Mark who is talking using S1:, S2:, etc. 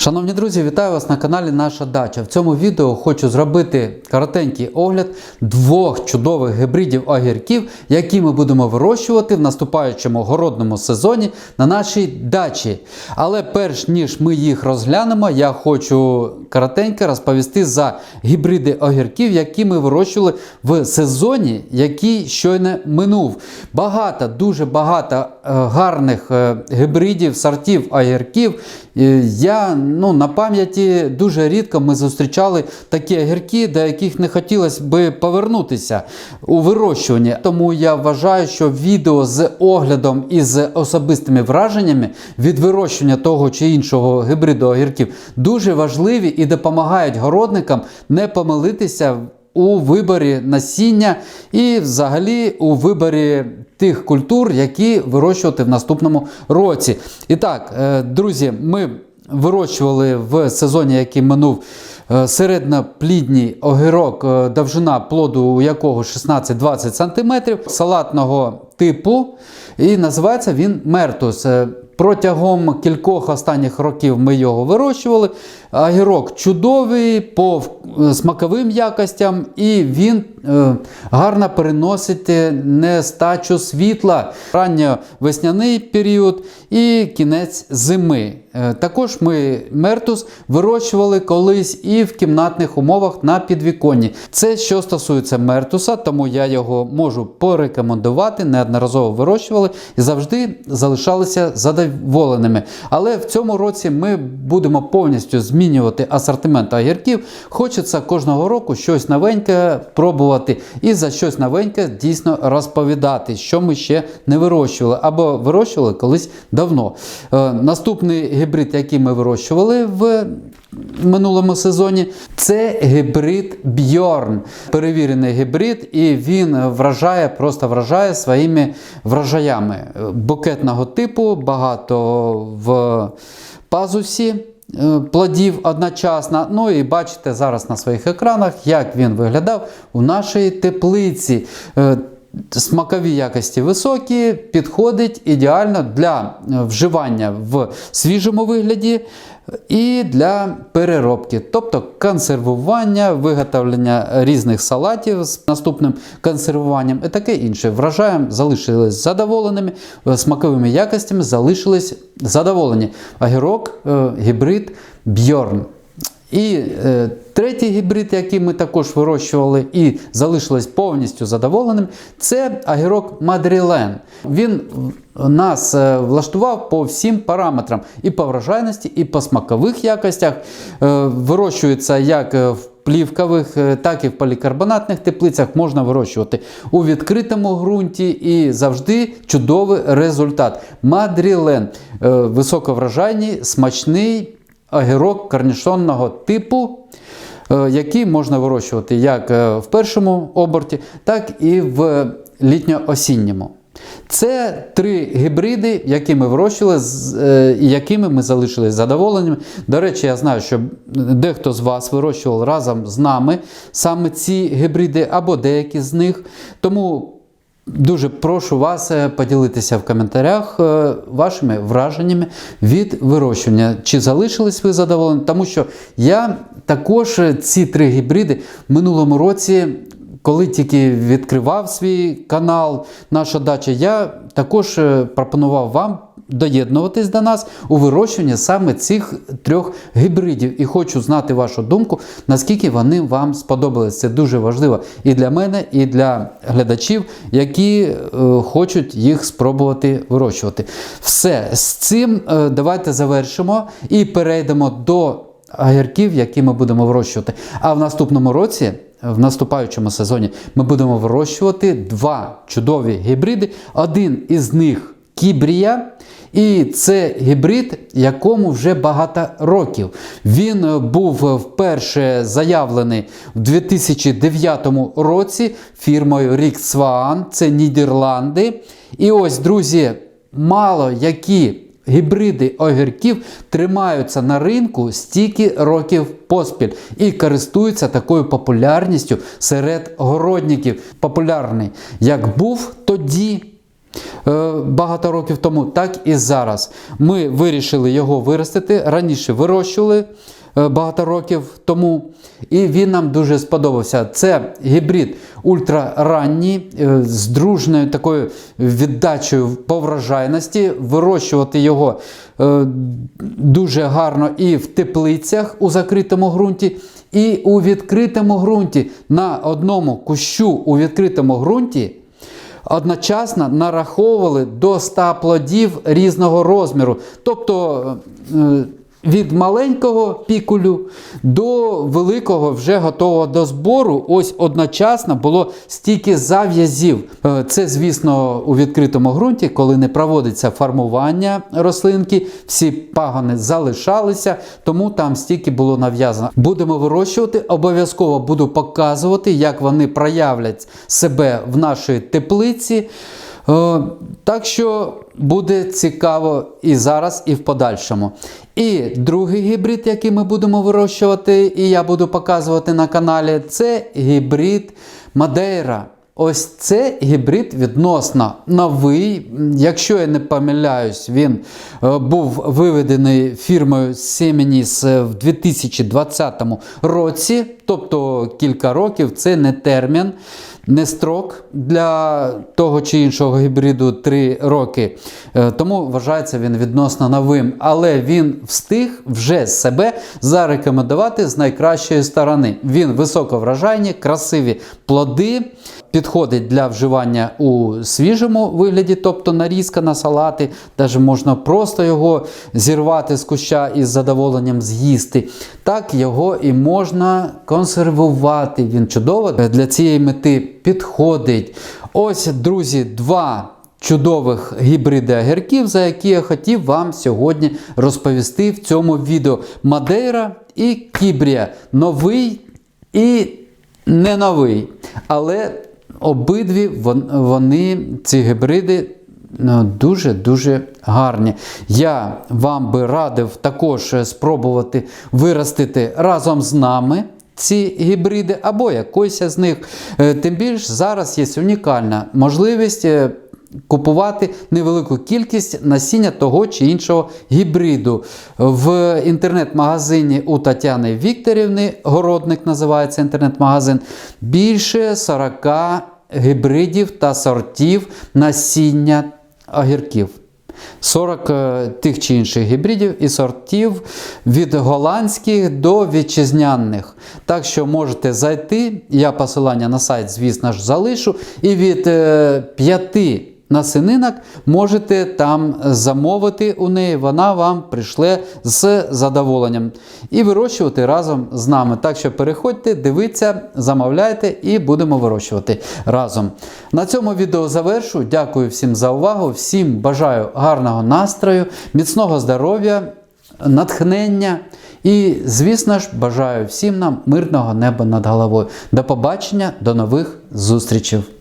S1: Шановні друзі, вітаю вас на каналі Наша Дача. В цьому відео хочу зробити коротенький огляд двох чудових гібридів огірків, які ми будемо вирощувати в наступаючому городному сезоні на нашій дачі. Але перш ніж ми їх розглянемо, я хочу коротенько розповісти за гібриди огірків, які ми вирощували в сезоні, який щойно минув. Багато, дуже багато е, гарних е, гібридів, сортів огірків. Я ну, на пам'яті дуже рідко ми зустрічали такі огірки, до яких не хотілося би повернутися у вирощуванні. Тому я вважаю, що відео з оглядом і з особистими враженнями від вирощування того чи іншого гібриду огірків дуже важливі і допомагають городникам не помилитися у виборі насіння і взагалі у виборі тих культур, які вирощувати в наступному році. І так, е, друзі, ми вирощували в сезоні, який минув. Середноплідній Середньоплідній огірок, е, довжина плоду у якого 16-20 см, салатного типу, і називається він Мертус. Протягом кількох останніх років ми його вирощували. Агірок чудовий по е, смаковим якостям, і він е, гарно переносить е, нестачу світла, ранньовесняний період і кінець зими. Е, також ми мертус вирощували колись і в кімнатних умовах на підвіконні. Це що стосується мертуса, тому я його можу порекомендувати. Неодноразово вирощували і завжди залишалися задоволеними. Але в цьому році ми будемо повністю змінювати асортимент огірків. Хочеться кожного року щось новеньке пробувати і за щось новеньке дійсно розповідати, що ми ще не вирощували або вирощували колись давно. Е, наступний гібрид, який ми вирощували в минулому сезоні, це гібрид Бьорн. Перевірений гібрид, і він вражає, просто вражає своїми врожаями букетного типу, багато в пазусі. е, Плодів одночасно. Ну і бачите зараз на своїх екранах, як він виглядав у нашій теплиці. Смакові якості високі, підходить ідеально для е, вживання в свіжому вигляді і для переробки, тобто консервування, виготовлення різних салатів з наступним консервуванням і таке інше. Вражаєм залишились задоволеними, е, смаковими якостями залишились задоволені. Огірок, е, гібрид Бьорн. І е, третій гібрид, який ми також вирощували і залишились повністю задоволеним, це агірок Мадрілен. Він нас е, влаштував по всім параметрам: і по врожайності, і по смакових якостях. Е, вирощується як в плівкових, е, так і в полікарбонатних теплицях можна вирощувати у відкритому ґрунті і завжди чудовий результат. Мадрілен е, високоврожайний, смачний огірок корнішонного типу, е, який можна вирощувати як е, в першому оберті, так і в літньо-осінньому. Це три гібриди, які ми вирощували, е, і якими ми залишились задоволеними. До речі, я знаю, що дехто з вас вирощував разом з нами саме ці гібриди або деякі з них. Тому Дуже прошу вас е, поділитися в коментарях е, вашими враженнями від вирощування. Чи залишились ви задоволені? Тому що я також е, ці три гібриди в минулому році, коли тільки відкривав свій канал, наша дача, я також е, пропонував вам доєднуватись до нас у вирощуванні саме цих трьох гібридів. І хочу знати вашу думку, наскільки вони вам сподобались. Це дуже важливо і для мене, і для глядачів, які е, хочуть їх спробувати вирощувати. Все, з цим е, давайте завершимо і перейдемо до огірків, які ми будемо вирощувати. А в наступному році. В наступаючому сезоні ми будемо вирощувати два чудові гібриди. Один із них Кібрія. І це гібрид, якому вже багато років. Він був вперше заявлений в 2009 році фірмою Ріксван, це Нідерланди. І ось, друзі, мало які гібриди огірків тримаються на ринку стільки років поспіль і користуються такою популярністю серед городників. Популярний як був тоді. е, багато років тому, так і зараз. Ми вирішили його виростити. Раніше вирощували багато років тому, і він нам дуже сподобався. Це гібрид ультраранній, е, з дружною такою віддачею по врожайності. Вирощувати його е, дуже гарно і в теплицях у закритому ґрунті. І у відкритому ґрунті на одному кущу у відкритому ґрунті одночасно нараховували до 100 плодів різного розміру. Тобто е, від маленького пікулю до великого, вже готового до збору, ось одночасно було стільки зав'язів. Е, Це, звісно, у відкритому ґрунті, коли не проводиться формування рослинки, всі пагони залишалися, тому там стільки було нав'язано. Будемо вирощувати, обов'язково буду показувати, як вони проявлять себе в нашій теплиці. Так що буде цікаво і зараз, і в подальшому. І другий гібрид, який ми будемо вирощувати, і я буду показувати на каналі, це гібрид Мадейра. Ось це гібрид відносно новий. Якщо я не помиляюсь, він е, був виведений фірмою Seminis в 2020 році, тобто кілька років, це не термін, не строк для того чи іншого гібриду 3 роки. Е, Тому вважається він відносно новим. Але він встиг вже себе зарекомендувати з найкращої сторони. Він високоврожайні, красиві плоди. Підходить для вживання у свіжому вигляді, тобто нарізка на салати, навіть можна просто його зірвати з куща і з задоволенням з'їсти. Так його і можна консервувати. Він чудово для цієї мети підходить. Ось, друзі, два. Чудових гібриди огірків, за які я хотів вам сьогодні розповісти в цьому відео. Мадейра і Кібрія. Новий і не новий. Але обидві вони, ці гібриди, ну, дуже-дуже гарні. Я вам би радив також спробувати виростити разом з нами. Ці гібриди або якоїсь з них. Е, Тим більш зараз є унікальна можливість е, купувати невелику кількість насіння того чи іншого гібриду. В інтернет-магазині у Тетяни Вікторівни, городник називається інтернет-магазин, більше 40 гібридів та сортів насіння огірків. 40 е, тих чи інших гібридів і сортів від голландських до вітчизняних. Так що можете зайти, я посилання на сайт, звісно ж, залишу. І від е, 5 на сининок, можете там замовити у неї, вона вам прийшле з задоволенням. І вирощувати разом з нами. Так що переходьте, дивіться, замовляйте і будемо вирощувати разом. На цьому відео завершу. Дякую всім за увагу, всім бажаю гарного настрою, міцного здоров'я, натхнення. І, звісно ж, бажаю всім нам мирного неба над головою. До побачення, до нових зустрічей!